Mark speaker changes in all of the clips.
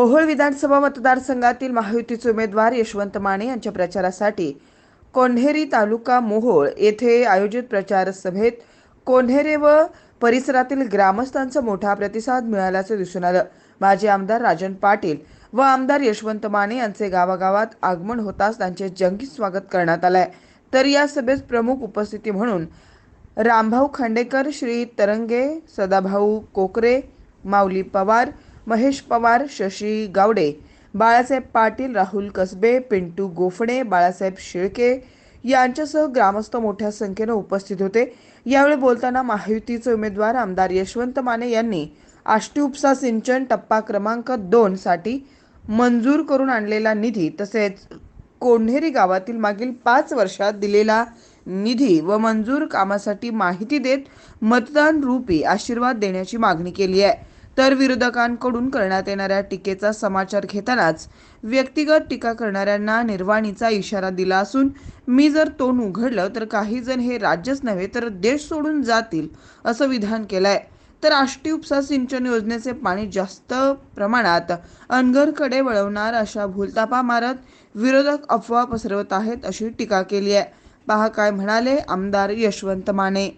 Speaker 1: मोहोळ विधानसभा मतदारसंघातील महायुतीचे उमेदवार यशवंत माने यांच्या प्रचारासाठी कोल्हेरी तालुका मोहोळ येथे आयोजित प्रचार सभेत कोल्हेरे व परिसरातील ग्रामस्थांचा मोठा प्रतिसाद मिळाल्याचं दिसून आलं. माजी आमदार राजन पाटील व आमदार यशवंत माने यांचे गावागावात आगमन होताच त्यांचे जंगी स्वागत करण्यात आलंय. तर या सभेत प्रमुख उपस्थिती म्हणून रामभाऊ खांडेकर श्री तरंगे सदाभाऊ कोकरे माऊली पवार महेश पवार शशी गावडे बाळासाहेब पाटील राहुल कसबे पिंटू गोफणे बाळासाहेब शेळके यांच्यासह ग्रामस्थ मोठ्या संख्येनं उपस्थित होते. यावेळी बोलताना महायुतीचे उमेदवार आमदार यशवंत माने यांनी आष्टी उपसा सिंचन टप्पा क्रमांक दोन साठी मंजूर करून आणलेला निधी तसेच कोंढेरी गावातील मागील पाच वर्षात दिलेला निधी व मंजूर कामासाठी माहिती देत मतदान रूपी आशीर्वाद देण्याची मागणी केली आहे. तर विरोधकांकडून करण्यात येणाऱ्या टीकेचा समाचार घेतानाच व्यक्तिगत टीका करणाऱ्यांना निर्वाणीचा इशारा दिला असून मी जर तोंड उघडलं तर काही जण हे राज्यच नव्हे तर देश सोडून जातील असं विधान केलंय. तर आष्टी उपसा सिंचन योजनेचे पाणी जास्त प्रमाणात अनगरकडे वळवणार अशा भूलतापा मारत विरोधक अफवा पसरवत आहेत अशी टीका केली आहे. पहा काय म्हणाले आमदार यशवंत माने.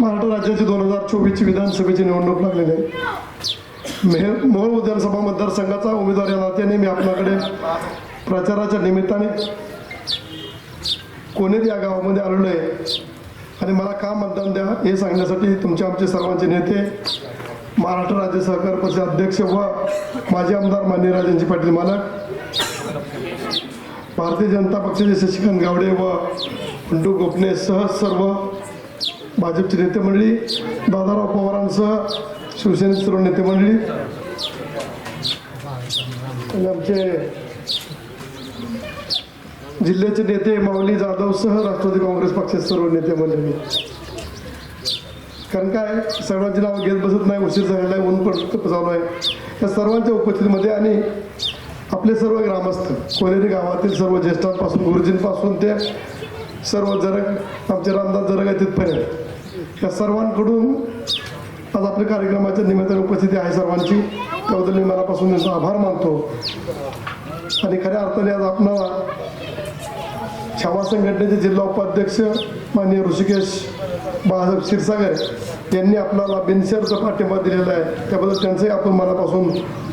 Speaker 2: महाराष्ट्र राज्याची दोन हजार चोवीसची विधानसभेची निवडणूक लागलेली आहे. मेह मोहोळ विधानसभा मतदारसंघाचा उमेदवार या नात्याने मी आपल्याकडे प्रचाराच्या निमित्ताने कोणेरी या गावामध्ये आलेलो आहे. आणि मला का मतदान द्या हे सांगण्यासाठी तुमचे आमचे सर्वांचे नेते महाराष्ट्र राज्य सहकार परिषद अध्यक्ष व माजी आमदार मान्य राजेंजी पाटील मालक भारतीय जनता पक्षाचे शशिकांत गावडे व पंटू गोपणे सह सर्व भाजपची नेते मंडळी दादाराव पवारांसह शिवसेनेचे सर्व नेते मंडळी आणि आमचे जिल्ह्याचे नेते माऊली जाधवसह राष्ट्रवादी काँग्रेस पक्षाचे सर्व नेते मंडळी. कारण काय सर्वांची नावं घेत बसत नाही उशीर झालेला आहे ऊन पण चालू आहे. या सर्वांच्या उपस्थितीमध्ये आणि आपले सर्व ग्रामस्थ कोनेरी गावातील सर्व ज्येष्ठांपासून गुरुजींपासून ते सर्व जरग आमचे रामदास जरग आहे तिथपर्यंत. या सर्वांकडून आज आपल्या कार्यक्रमाच्या निमित्ताने उपस्थिती आहे सर्वांची. त्याबद्दल मी मनापासून त्यांचा आभार मानतो. आणि खऱ्या अर्थाने आज आपणाला छावा संघटनेचे जिल्हा उपाध्यक्ष माननीय ऋषिकेश बाळासाहेब क्षीरसागर यांनी आपल्याला बिनशर्त पाठिंबा दिलेला आहे. त्याबद्दल त्यांचाही आपण मनापासून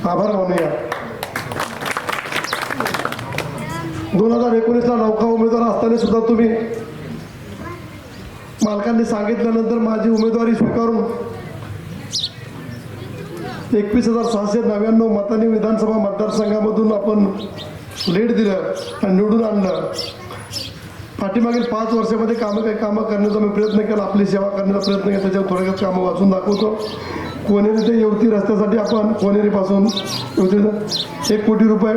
Speaker 2: आभार मानूया. दोन हजार एकोणीसला नौका उमेदवार असताना सुद्धा तुम्ही मालकांनी सांगितल्यानंतर माझी उमेदवारी स्वीकारून एकवीस हजार सहाशे नव्याण्णव मतांनी विधानसभा मतदारसंघामधून आपण लीड दिलं आणि निवडून आणलं. पाठीमागील पाच वर्षामध्ये कामं काही कामं करण्याचा मी प्रयत्न केला आपली सेवा करण्याचा प्रयत्न केला त्याच्यावर थोडक्यात कामं वाचून दाखवतो. कोणेरी ते येवती रस्त्यासाठी आपण कोणेरीपासून येवती एक कोटी रुपये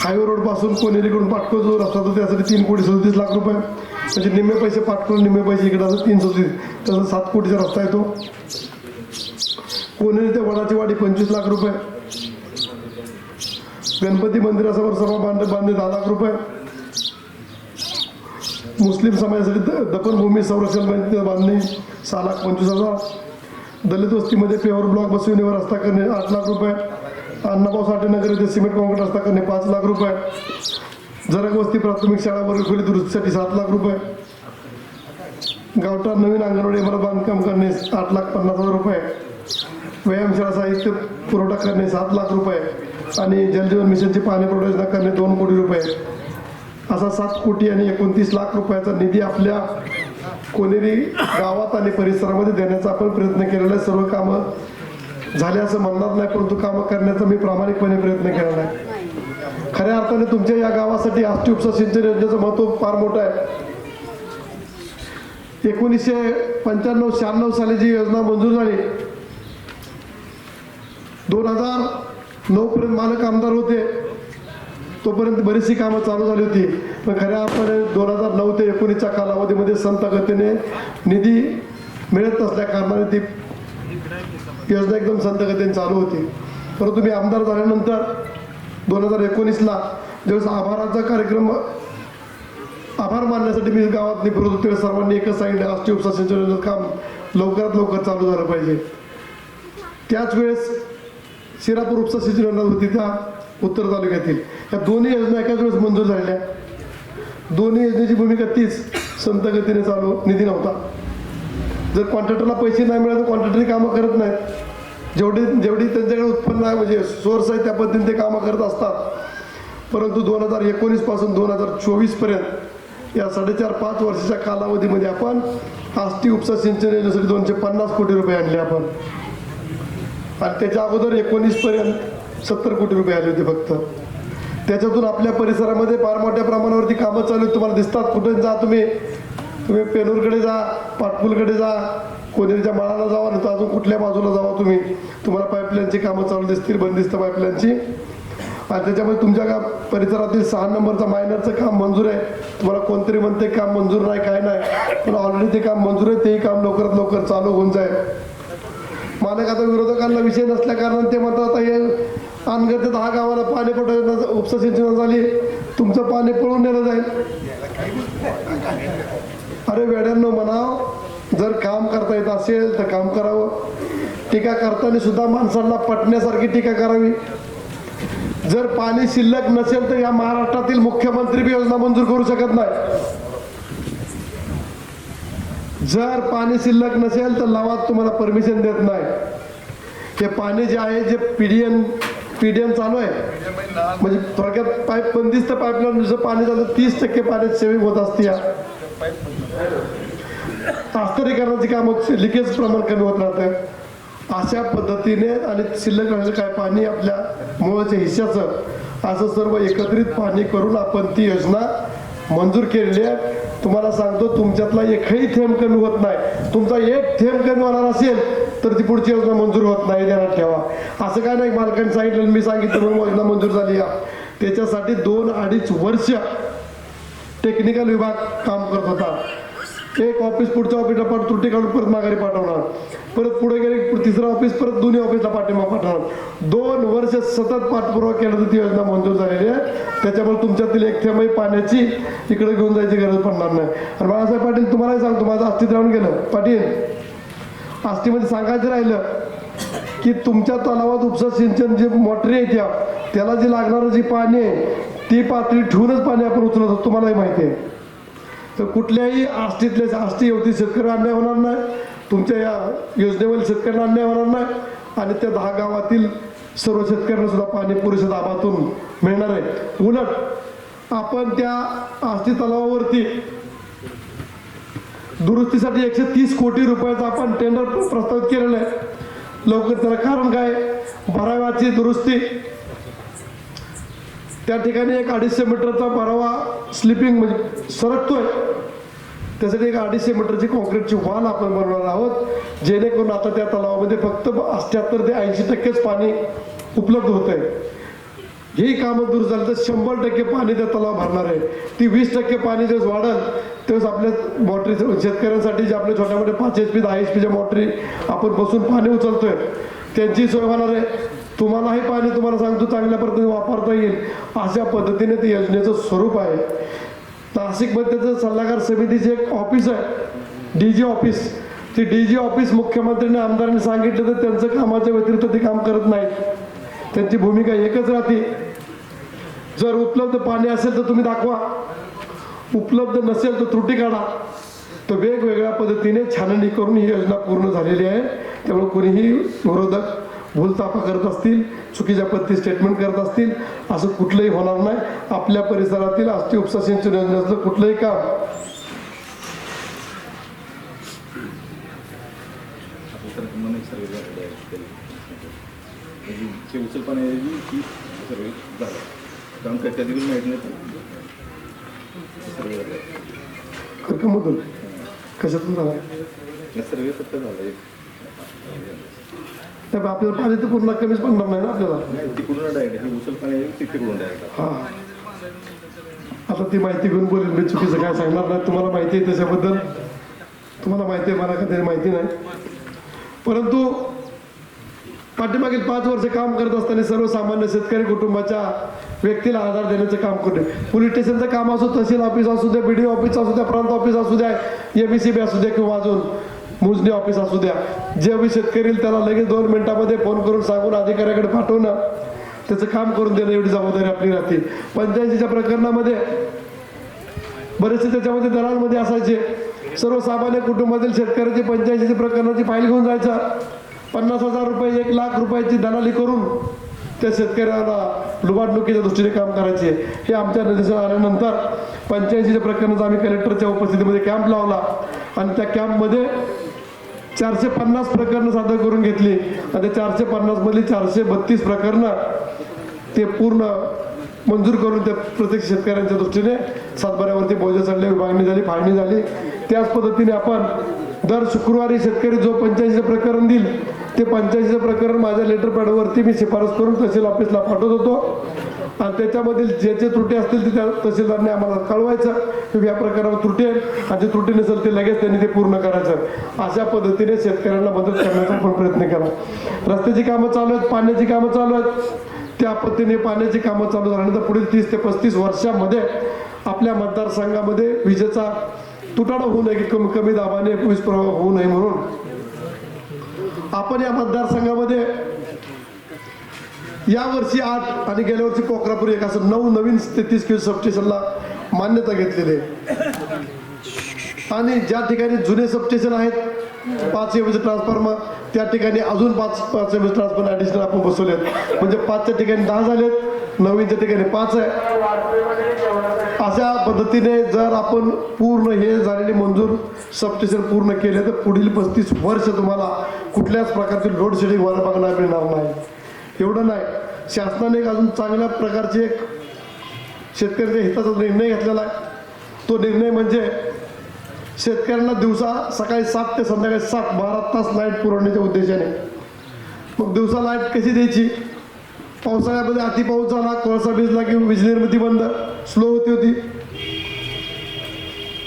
Speaker 2: हायवे रोडपासून कोणेरीकडून पाठवतो जो रस्ता तो त्यासाठी तीन कोटी सदतीस लाख रुपये. म्हणजे निम्मे पैसे पाठवून निम्मे पैसे इकडे असं तीन सदतीस तसं सात कोटीचा रस्ता येतो कोणी ते वडाची वाडी पंचवीस लाख रुपये. गणपती मंदिरासमोर सभा बांध बांधले दहा लाख रुपये. मुस्लिम समाजासाठी द दफनभूमी संरक्षण बांधणे बांधणी सहा लाख पंचवीस हजार. दलित वस्तीमध्ये पेवर ब्लॉक बसविणीवर रस्ता करणे आठ लाख रुपये. अण्णाभाऊ साठे नगर येथे सिमेंट कॉन्क्रीट रस्ता करणे पाच लाख रुपये. जरग वस्ती प्राथमिक शाळा वर्ग खोली दुरुस्तीसाठी सात लाख रुपये. गावठा नवीन अंगणवाडी इमारत बांधकाम करणे आठ लाख पन्नास हजार रुपये. व्यायामशाळा साहित्य पुरवठा करणे सात लाख रुपये. आणि जलजीवन मिशनची पाणी पुरवठा योजना करणे दोन कोटी रुपये. असा सात कोटी आणि एकोणतीस लाख रुपयाचा निधी आपल्या कोनेरी गावात आणि परिसरामध्ये देण्याचा आपण प्रयत्न केलेला आहे. सर्व कामं झाले असं म्हणणार नाही परंतु कामं करण्याचा मी प्रामाणिकपणे प्रयत्न केलेला आहे. खऱ्या अर्थाने तुमच्या या गावासाठी आष्टी उपसा सिंचन योजनेचं महत्त्व फार मोठं आहे. एकोणीसशे पंच्याण्णव शहाण्णव साली जी योजना मंजूर झाली दोन हजार नऊ पर्यंत मालक आमदार होते तोपर्यंत बरीचशी कामं चालू झाली होती. पण खऱ्या अर्थाने दोन हजार नऊ ते एकोणीसच्या कालावधीमध्ये संत गतीने निधी मिळत नसल्या कारणाने ती योजना एकदम संत गतीने चालू होती. परंतु मी आमदार झाल्यानंतर दोन हजार एकोणीसला ज्यावेळेस आभाराचा कार्यक्रम आभार मानण्यासाठी मी गावात निघत होतो सर्वांनी एकच सांगितलं आष्टी उपसा सिंचन योजनेचं काम लवकरात लवकर चालू झालं पाहिजे. त्याच वेळेस शिरापूर उपसा सिंचन योजना होती त्या उत्तर तालुक्यातील. या दोन्ही योजना एकाच वेळेस मंजूर झालेल्या. दोन्ही योजनेची भूमिका तीच संत गतीने चालू निधी नव्हता. जर कॉन्ट्रॅक्टरला पैसे नाही मिळाले तर कॉन्ट्रॅक्टरही कामं करत नाहीत. जेवढी जेवढी त्यांच्याकडे उत्पन्न आहे म्हणजे सोर्स आहे त्या पद्धतीने ते कामं करत असतात. परंतु दोन हजार एकोणीसपासून दोन हजार चोवीसपर्यंत या साडेचार पाच वर्षाच्या कालावधीमध्ये आपण आष्टी उपसा सिंचन योजनेसाठी दोनशे पन्नास कोटी रुपये आणले आपण. आणि त्याच्या अगोदर एकोणीसपर्यंत सत्तर कोटी रुपये आले होते फक्त. त्याच्यातून आपल्या परिसरामध्ये फार मोठ्या प्रमाणावरती कामं चालू आहेत तुम्हाला दिसतात. कुठे जा तुम्ही. तुम्ही पेनूरकडे जा पाटपूलकडे जा कोनेरीच्या माळाला जावा नाही तर अजून कुठल्या बाजूला जावा तुम्ही? तुम्हाला पाईपलाईनची कामं चालू दिसतील बंदिस्त पाईपलाईनची. आणि त्याच्यामध्ये तुमच्या का परिसरातील सहा नंबरचा मायनरचं काम मंजूर आहे. तुम्हाला कोणतरी म्हणते काम मंजूर नाही काय नाही. पण ऑलरेडी ते काम मंजूर आहे तेही काम लवकरात लवकर चालू होऊन जाईल. मालक आता विरोधकांना विषय नसल्या कारणाने ते म्हणतात आता हे अनगर ते दहा गावाला पाणी पुरवठा उपसा सिंचन झाली. तुमचं पाणी पळून नेलं जाईल. अरे वेड्यांनो म्हणाव जर काम करता येत असेल तर काम करावं. टीका करताना सुद्धा माणसांना पटण्यासारखी टीका करावी. जर पाणी शिल्लक नसेल तर या महाराष्ट्रातील मुख्यमंत्री योजना मंजूर करू शकत नाही. जर पाणी शिल्लक नसेल तर लावात तुम्हाला परमिशन देत नाही. हे पाणी जे आहे जे पीडीएन पीडीएन चालू आहे. म्हणजे थोडक्यात पाईप बंदिस्त पाईपलाईन पाणी झालं तीस टक्के पाण्यात सेविंग होत असते या कामं लिकेज प्रमाण कमी होत राहतं अशा पद्धतीने आणि शिल्लक राहिलेलं काय पाणी आपल्या मुळाच्या हिश्श्याचं असं सर्व एकत्रित पाणी करून आपण ती योजना मंजूर केलेली आहे. तुम्हाला सांगतो तुमच्यातला एकही थेंब कमी होत नाही. तुमचा एक थेंब कमी होणार असेल तर ती पुढची योजना मंजूर होत नाही. ध्यानात ठेवा. असं काय नाही मालकांनी सांगितलं मी सांगितलं म्हणून योजना मंजूर झाली या त्याच्यासाठी दोन अडीच वर्ष टेक्निकल विभाग काम करत होता. एक ऑफिस पुढच्या ऑफिसला पाठ त्रुटी काढून परत माघारी पाठवणार. परत पुढे गेले तिसरा ऑफिस परत दोन्ही ऑफिसला पाठिंबा पाठवणार. दोन वर्ष सतत पाठपुरावा केला तर ती योजना मंजूर झालेली आहे. त्याच्यामुळे तुमच्यातील एक थेंबही पाण्याची इकडे घेऊन जायची गरज पडणार नाही. आणि बाळासाहेब पाटील तुम्हालाही सांगतो माझं अस्थित राहून गेलं. पाटील आस्तीमध्ये सांगायचं राहिलं की तुमच्या तलावात उपसा सिंचन जे मोटरी आहे त्या त्याला जी लागणारं जी पाणी आहे ती पातळी ठेवूनच पाणी आपण उचलत तुम्हालाही माहिती आहे. तर कुठल्याही आष्टीतले आष्टी होती शेतकरी अन्याय होणार नाही. तुमच्या या योजनेवरील शेतकऱ्यांना अन्याय होणार नाही. आणि त्या दहा गावातील सर्व शेतकऱ्यांना सुद्धा पाणी पुरेशा दाबातून मिळणार आहे. उलट आपण त्या आष्टी तलावावरती दुरुस्तीसाठी एकशे तीस कोटी रुपयाचा आपण टेंडर प्रस्तावित केलेलं आहे. लवकर त्याला कारण काय? भरावाची दुरुस्ती त्या ठिकाणी एक अडीचशे मीटरचा परावा स्लिपिंग म्हणजे सरकतोय. त्यासाठी एक अडीचशे मीटरची कॉन्क्रीटची वाल आपण बनवणार आहोत. जेणेकरून आता त्या तलावामध्ये फक्त अठ्याहत्तर ते ऐंशी टक्केच पाणी उपलब्ध होत आहे ही कामं दूर झाली तर शंभर टक्के पाणी त्या तलाव भरणार आहे. ती वीस टक्के पाणी जेव्हा वाढल तेव्हाच आपल्या मोटरी शेतकऱ्यांसाठी जे आपल्या छोट्या मोठ्या पाच एच पी दहा एच पीच्या मोटरी आपण बसून पाणी उचलतोय. त्यांची सोय होणार आहे. तुम्हालाही पाणी तुम्हाला सांगतो चांगल्या पद्धतीने वापरता येईल. अशा पद्धतीने ते योजनेचं स्वरूप आहे. नाशिकमध्ये त्याचं सल्लागार समितीचे एक ऑफिस आहे. डी जी ऑफिस ते डी जी ऑफिस मुख्यमंत्र्यांनी आमदारांनी सांगितलं तर त्यांचं कामाच्या व्यतिरिक्त ते काम करत नाहीत. त्यांची भूमिका एकच राहते. जर उपलब्ध पाणी असेल तर तुम्ही दाखवा. उपलब्ध नसेल तर त्रुटी काढा. तर वेगवेगळ्या पद्धतीने छाननी करून ही योजना पूर्ण झालेली आहे. त्यामुळे कोणीही विरोधक भूलतापा करत असतील चुकीच्या पद्धती स्टेटमेंट करत असतील असं कुठलंही होणार नाही. आपल्या परिसरातील अस्थि उपसा सिंचन योजनेचं कुठलंही काम.
Speaker 3: म्हणजे सर्वे झाला. सर्वे
Speaker 2: कशातून
Speaker 3: फक्त झाला
Speaker 2: त्यामुळे आपल्याला पाणी तर पूर्ण कमीच पडणार नाही ना आपल्याला.
Speaker 3: नाही तिकडून डायरेक्ट ही उचल पाणी आहे ती तिकडून डायरेक्ट
Speaker 2: हा. आता ती माहिती घेऊन बोलेल मी चुकीचं काय सांगणार नाही तुम्हाला माहिती आहे त्याच्याबद्दल. तुम्हाला माहिती आहे मला कधी माहिती नाही. परंतु पाठीमागील पाच वर्ष काम करत असताना सर्वसामान्य शेतकरी कुटुंबाच्या व्यक्तीला आधार देण्याचं काम करणे पोलीस स्टेशनचं काम असो तहसील ऑफिस असू द्या बी ऑफिस असू द्या प्रांत ऑफिस असू द्या एम ई सी बी असू द्या किंवा अजून मोजणी ऑफिस असू द्या. जे बी शेतकरी त्याला लगेच दोन मिनिटामध्ये फोन करून सांगून अधिकाऱ्याकडे पाठवणं त्याचं काम करून देणं एवढी जबाबदारी आपली राहते. पंच्याऐंशीच्या प्रकरणामध्ये बरेचसे त्याच्यामध्ये दलालमध्ये असायचे. सर्वसामान्य कुटुंबातील शेतकऱ्याची पंच्याऐंशी प्रकरणाची फाईल घेऊन जायचा. पन्नास हजार रुपये एक लाख रुपयाची दलाली करून त्या शेतकऱ्याला लुबाडणुकीच्या दृष्टीने काम करायचे. हे आमच्या निर्देशन आल्यानंतर पंच्याऐंशीच्या प्रकरणाचा आम्ही कलेक्टरच्या उपस्थितीमध्ये कॅम्प लावला. आणि त्या कॅम्पमध्ये चारशे पन्नास प्रकरणं सादर करून घेतली. आणि त्या चारशे पन्नासमधली चारशे बत्तीस प्रकरणं ते पूर्ण मंजूर करून त्या प्रत्येक शेतकऱ्यांच्या दृष्टीने सातबाऱ्यावरती बोजे चढले विभागणी झाली फाळणी झाली. त्याच पद्धतीने आपण दर शुक्रवारी शेतकरी जो पंचायतीचं प्रकरण देईल ते पंचायतीचं प्रकरण माझ्या लेटर पॅडवरती मी शिफारस करून तहसील ऑफिसला पाठवत होतो. आणि त्याच्यामधील जे जे त्रुटी असतील ते त्या तहसीलदारने आम्हाला कळवायचं. की या प्रकारावर त्रुटी आहे. आणि जे त्रुटी नसेल ते लगेच त्यांनी ते पूर्ण करायचं. अशा पद्धतीने शेतकऱ्यांना मदत करण्याचा आपण प्रयत्न केला. रस्त्याची कामं चालू आहेत पाण्याची कामं चालू आहेत. त्या पद्धतीने पाण्याची कामं चालू झाल्यानंतर पुढील तीस ते पस्तीस वर्षामध्ये आपल्या मतदारसंघामध्ये विजेचा तुटाडा होऊ नये की कमी कमी दाबाने वीज प्रवाह होऊ नये म्हणून. आपण या मतदारसंघामध्ये या वर्षी आठ आणि गेल्या वर्षी कोकरापूर एक असं नऊ नवीन तेहतीस किलो सबस्टेशनला मान्यता घेतलेली आहे. आणि ज्या ठिकाणी जुने सबस्टेशन आहेत पाच एमएच ट्रान्सफॉर्मर त्या ठिकाणी अजून पाच पाच एमएच ट्रान्सफॉर्मर ॲडिशनल आपण बसवले आहेत म्हणजे पाचच्या ठिकाणी दहा झालेत नवीनच्या ठिकाणी पाच आहे. अशा पद्धतीने जर आपण पूर्ण हे झालेले मंजूर सबस्टेशन पूर्ण केले तर पुढील पस्तीस वर्ष तुम्हाला कुठल्याच प्रकारचे लोड शेडिंग व्हायला बघणार मिळणार नाही. एवढं नाही. शासनाने एक अजून चांगल्या प्रकारचे एक शेतकऱ्याच्या हिताचा निर्णय घेतलेला आहे तो निर्णय म्हणजे शेतकऱ्यांना दिवसा सकाळी सात ते संध्याकाळी सात बारा तास लाइट पुरवण्याच्या उद्देशाने. मग दिवसा लाइट कशी द्यायची? पावसाळ्यामध्ये अति पाऊस झाला कोळसा भिजला की वीज निर्मिती बंद. स्लो होती होती.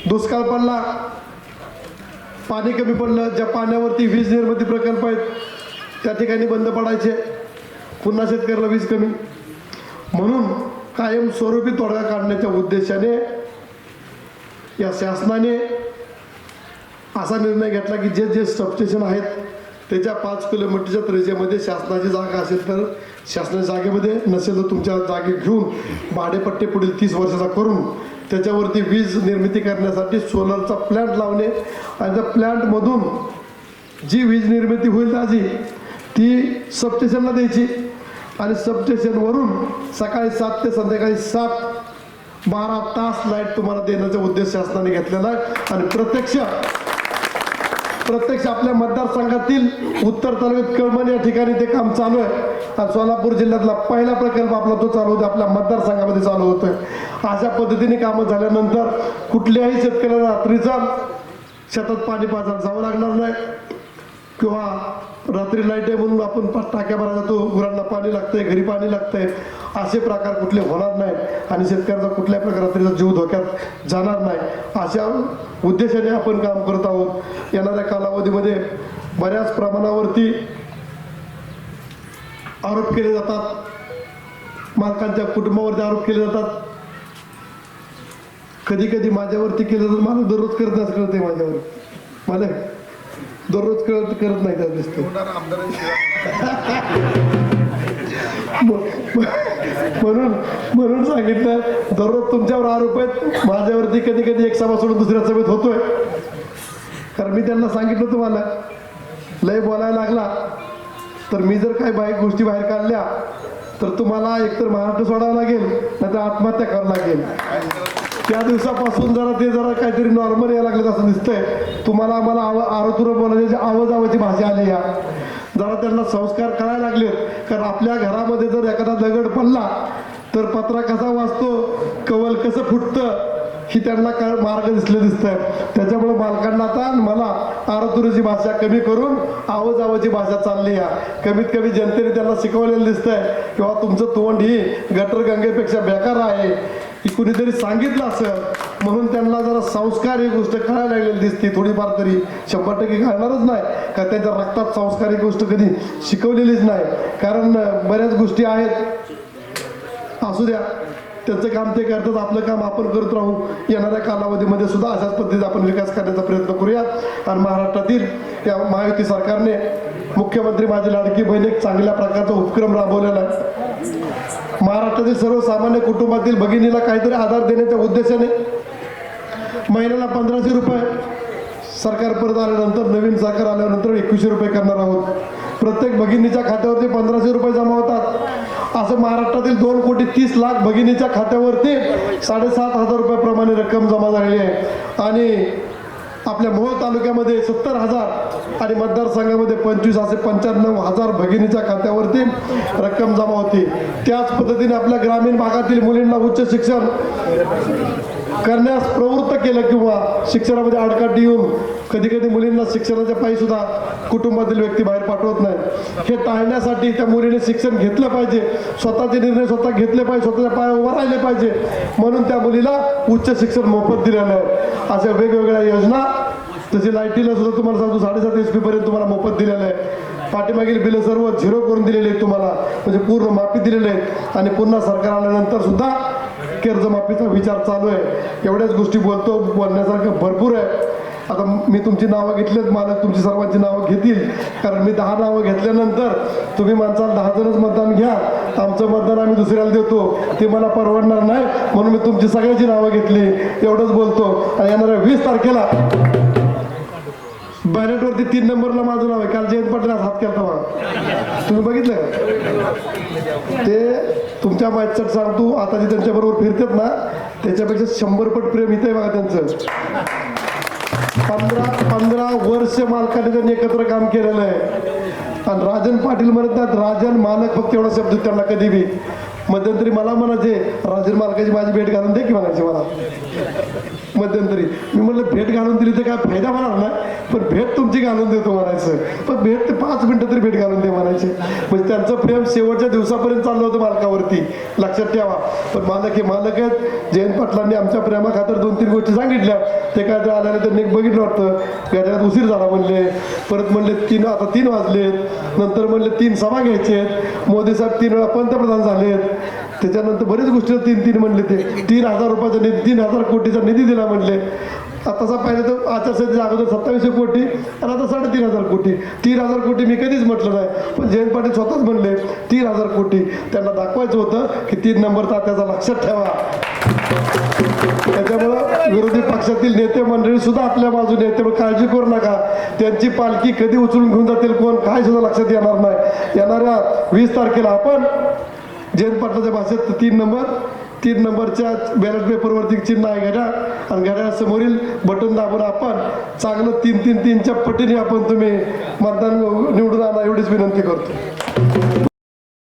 Speaker 2: दुष्काळ पडला. पाणी कमी पडलं. ज्या पाण्यावरती वीज निर्मिती प्रकल्प आहेत त्या ठिकाणी बंद पडायचे. पुन्हा शेतकऱ्याला वीज कमी. म्हणून कायमस्वरूपी तोडगा काढण्याच्या उद्देशाने या शासनाने असा निर्णय घेतला की जे जे सबस्टेशन आहेत त्याच्या पाच किलोमीटरच्या त्रेजेमध्ये शासनाची जागा असेल तर शासनाच्या जागेमध्ये नसेल तर तुमच्या जागे घेऊन भाडेपट्टे पुढील तीस वर्षाचा करून त्याच्यावरती वीज निर्मिती करण्यासाठी सोलरचा प्लॅन्ट लावणे. आणि त्या प्लॅन्टमधून जी वीज निर्मिती होईल ताजी ती सबस्टेशनला द्यायची. आणि सबस्टेशनवरून सकाळी सात ते संध्याकाळी सात बारा तास लाइट तुम्हाला देण्याचा उद्देश शासनाने घेतलेला आहे. आणि प्रत्यक्ष प्रत्यक्ष आपल्या मतदारसंघातील उत्तर तालुक्यात कळमण या ठिकाणी ते काम चालू आहे. आणि सोलापूर जिल्ह्यातला पहिला प्रकल्प आपला तो चालू होतो आपल्या मतदारसंघामध्ये चालू होतोय. अशा पद्धतीने कामं झाल्यानंतर कुठल्याही शेतकऱ्याला रात्रीचा शेतात पाणी पाजायला जावं लागणार नाही. किंवा रात्री लाइट आहे म्हणून आपण टाक्या भरा जातो. गुरांना पाणी लागतंय घरी पाणी लागतंय. असे प्रकार कुठले होणार नाही आणि शेतकऱ्याचा कुठल्या प्रकारे रात्रीचा जीव धोक्यात जाणार नाही. अशा उद्देशाने आपण काम करत आहोत. येणाऱ्या कालावधीमध्ये बऱ्याच प्रमाणावरती आरोप केले जातात. मालकांच्या कुटुंबावरती आरोप केले जातात. कधी कधी माझ्यावरती केलं तर मला दररोज करत असं कळते माझ्यावर. मला दररोज कळत करत नाही त्यात दिसतं म्हणून म्हणून सांगितलं दररोज तुमच्यावर आरोप आहेत माझ्यावरती कधी कधी एक सभा सोडून दुसऱ्या सभेत होतोय. कारण मी त्यांना सांगितलं तुम्हाला लय बोलायला लागला. तर मी जर काही बाईक गोष्टी बाहेर काढल्या तर तुम्हाला एकतर महाराष्ट्र सोडावं लागेल नाही तर आत्महत्या करावं लागेल. त्या दिवसापासून जरा ते जरा काहीतरी नॉर्मल यायला लागलं असं दिसतंय. तुम्हाला आम्हाला आव आरोतुर बोलायची आवाज भाषा आली या. जरा त्यांना संस्कार करायला लागलेत. कारण आपल्या घरामध्ये जर एखादा दगड पडला तर पत्रा कसा वाचतो कवल कसं फुटतं ही त्यांना काय मार्ग दिसले दिसतंय. आहे त्याच्यामुळे मालकांना आता मला आरतुरीची भाषा कमी करून आवाजावाची भाषा चालली या. कमीत कमी जनतेने त्यांना शिकवलेलं दिसतंय किंवा तुमचं तोंड ही गटर गंगेपेक्षा बेकार आहे. की कुणीतरी सांगितलं असं म्हणून त्यांना जरा संस्कार ही गोष्ट कळायला लागलेली दिसते. थोडीफार तरी शंभर टक्के कळणारच नाही का त्यांच्या रक्तात संस्कार ही गोष्ट कधी शिकवलेलीच नाही. कारण बऱ्याच गोष्टी आहेत. असू द्या. त्यांचं काम ते करतात आपलं काम आपण करत राहू. येणाऱ्या कालावधीमध्ये सुद्धा अशाच पद्धतीचा आपण विकास करण्याचा प्रयत्न करूया. आणि महाराष्ट्रातील त्या महायुती सरकारने मुख्यमंत्री माझी लाडकी बहीण एक चांगल्या प्रकारचा उपक्रम राबवलेला आहे. महाराष्ट्रातील सर्वसामान्य कुटुंबातील भगिनीला काहीतरी आधार देण्याच्या उद्देशाने महिन्याला पंधराशे रुपये सरकार परत आल्यानंतर नवीन सरकार आल्यानंतर एकवीसशे रुपये करणार आहोत. प्रत्येक भगिनीच्या खात्यावरती पंधराशे रुपये जमा होतात. असं महाराष्ट्रातील दोन कोटी तीस लाख भगिनीच्या खात्यावरती साडेसात हजार रुपयाप्रमाणे रक्कम जमा झालेली आहे. आणि आपल्या मोहोळ तालुक्यामध्ये सत्तर हजार आणि मतदारसंघामध्ये पंचवीस असे पंच्याण्णव हजार भगिनीच्या खात्यावरती रक्कम जमा होती. त्याच पद्धतीने आपल्या ग्रामीण भागातील मुलींना उच्च शिक्षण करण्यास प्रवृत्त केलं किंवा शिक्षणामध्ये आडकाठी येऊन कधी कधी मुलींना शिक्षणाच्या पायी सुद्धा कुटुंबातील व्यक्ती बाहेर पाठवत नाही. हे टाळण्यासाठी त्या मुलीने शिक्षण घेतलं पाहिजे स्वतःचे निर्णय स्वतः घेतले पाहिजे स्वतःच्या पायावर उभं राहिले पाहिजे. म्हणून त्या मुलीला उच्च शिक्षण मोफत दिलेलं आहे. अशा वेगवेगळ्या योजना तशी लाईटीला सुद्धा तुम्हाला सांगतो साडेसात एस पी पर्यंत तुम्हाला मोफत दिलेलं आहे. पाठीमागील बिलं सर्व झिरो करून दिलेली आहेत तुम्हाला. म्हणजे पूर्ण माफी दिलेले आहेत आणि पुन्हा सरकार आल्यानंतर सुद्धा कर्जमाफीचा विचार चालू आहे. एवढ्याच गोष्टी बोलतो बोलण्यासारखं भरपूर आहे. आता मी तुमची नावं घेतलीत मालक तुमची सर्वांची नावं घेतील. कारण मी दहा नावं घेतल्यानंतर तुम्ही माणसाला दहा जणच मतदान घ्या. आमचं मतदान आम्ही दुसऱ्याला देतो. ते मला परवडणार नाही म्हणून मी तुमची सगळ्याची नावं घेतली. एवढंच बोलतो. आणि येणाऱ्या वीस तारखेला बॅलेटवरती तीन नंबरला माझं नाव आहे. काल जयंत पाटील हात केला मला तुम्ही बघितलं? का ते तुमच्या माहितीसाठी सांगतो आता जे त्यांच्याबरोबर फिरतात ना त्याच्यापेक्षा शंभर पट प्रेम इथे बघा त्यांचं. पंधरा पंधरा वर्ष मालकाने त्यांनी एकत्र काम केलेलं आहे. आणि राजन पाटील म्हणत राजन मालक फक्त एवढा शब्द त्यांना कधी बी. मध्यंतरी मला म्हणायचे राजन मालकाची माझी भेट घालून दे की म्हणायचे मला. मध्यंतरी. मी म्हणलं भेट घालून दिली तर काय फायदा होणार ना? पण भेट तुमची घालून देतो म्हणायचं. पण भेट ते पाच मिनटं तरी भेट घालून दे म्हणायचे. म्हणजे त्यांचं प्रेम शेवटच्या दिवसापर्यंत चाललं होतं मालकावरती. लक्षात ठेवा. पण मालक हे मालक आहेत. जयंत पाटलांनी आमच्या प्रेमाखातर दोन तीन गोष्टी सांगितल्या. ते काय तर आल्याने त्यांनी एक बघितलं वाटतं. गाड्यात उशीर झाला म्हणले. परत म्हणले तीन आता तीन वाजलेत. नंतर म्हणले तीन सभा घ्यायचे आहेत. मोदी साहेब तीन वेळा पंतप्रधान झालेत. त्याच्यानंतर बरेच गोष्टी तीन तीन म्हणले ते. तीन हजार रुपयाचा निधी तीन हजार कोटीचा निधी दिला म्हणले. आताचा पाहिजे तर आचारसंहितेच्या अगोदर सत्तावीसशे कोटी आणि आता साडेतीन हजार कोटी. तीन हजार कोटी मी कधीच म्हटलं नाही पण जयंत पाटील स्वतःच म्हणले तीन हजार कोटी. त्यांना दाखवायचं होतं की तीन नंबर तात्याचा लक्षात ठेवा. त्याच्यामुळं विरोधी पक्षातील नेते मंडळी सुद्धा आपल्या बाजूने येते त्यामुळे काळजी करू नका. त्यांची पालखी कधी उचलून घेऊन जातील कोण काय सुद्धा लक्षात येणार नाही. येणाऱ्या वीस तारखेला आपण जयंत पाटलाच्या भाषेत तीन नंबर तीन नंबरच्या बॅलेट पेपरवरती चिन्ह आहे घड्याळ. आणि घड्याळासमोरील बटन दाबून आपण चांगलं तीन तीन तीनच्या पटीने आपण तुम्ही मतदान निवडून आणा एवढीच विनंती करतो.